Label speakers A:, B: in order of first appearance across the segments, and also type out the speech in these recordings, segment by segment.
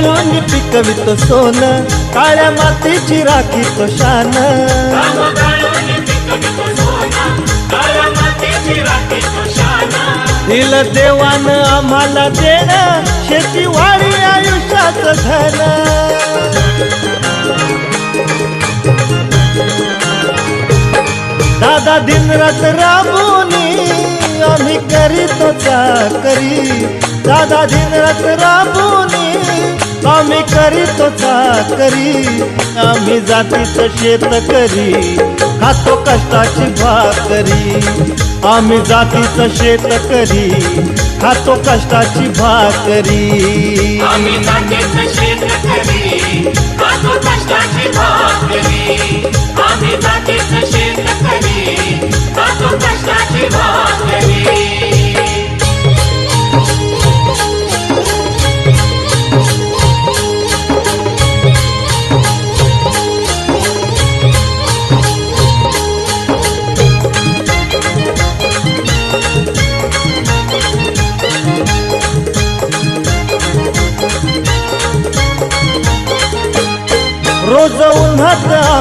A: घाम पिकवितो सोन काळ्या मातीची राखी तो शान.
B: राम
A: दिल देवान आम्हाला देण शेती वाढी आयुष्याच धन. दादा दिनरात राबोनी आम्ही करीतो चाकरी. दादा दिनरात राबोनी आम्ही करीतो चाकरी आम्ही जातीचं शेतकरी खातो कष्टाची भाकरी. आम्ही जातीचं शेतकरी खातो कष्टाची भाकरी.
B: आम्ही जातीचं शेतकरी खातो कष्टाची भाकरी. आम्ही जातीचं शेतकरी खातो कष्टाची भाकरी.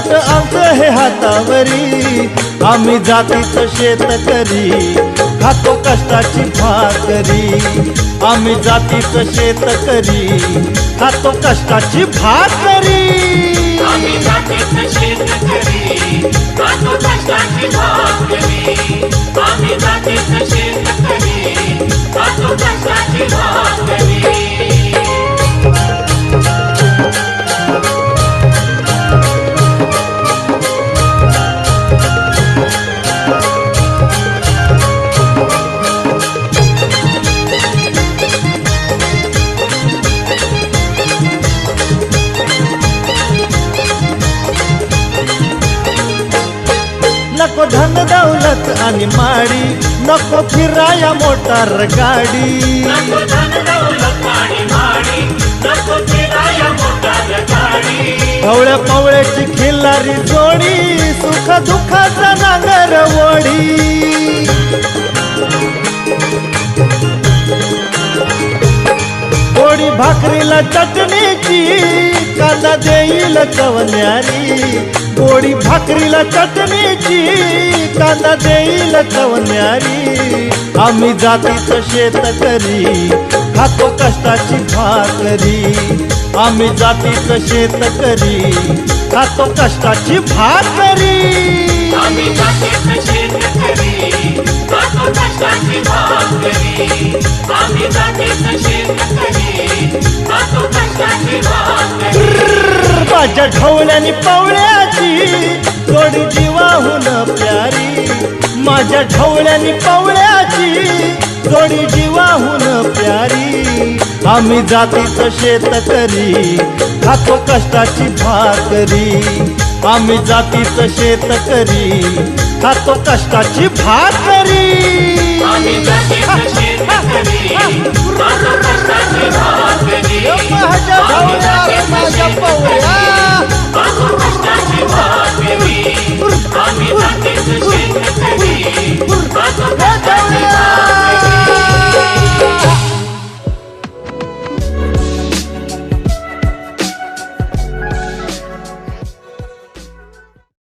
A: पोट आमचं हे हातावरी. आम्ही जातीचं शेतकरी खातो कष्टाची भाकरी. आम्ही जातीचं शेतकरी खातो कष्टाची भाकरी.
B: आम्ही जातीचं शेतकरी खातो कष्टाची भाकरी.
A: नको धन दौलत आणि माडी नको फिराया मोटार गाडी. पवळ्या पवळ्याची खिल्लारी जोडी सुख दुःखाचा नांगर वडी गोडी भाकरीला चटणीची कांदा देईल चवण्यारी गोडी भाकरीला चटणीची कांदा देईल चवण्यारी आम्ही जातीचं शेतकरी खातो कष्टाची भाकरी. आम्ही जातीचं शेतकरी खातो कष्टाची भाकरी.
B: आम्ही जातीचं शेतकरी खातो कष्टाची भाकरी. आम्ही जातीचं शेतकरी खातो कष्टाची भाकरी.
A: माझ्या ढवल्यानी पवळ्याची जोडी जीवाहून प्यारी. माझ्या ठवळ्यानी पवळ्याची जोडी जीवाहून प्यारी. आम्ही जातीचं शेतकरी खातो कष्टाची भाकरी. आम्ही जातीचं शेतकरी खातो
B: कष्टाची भाकरी.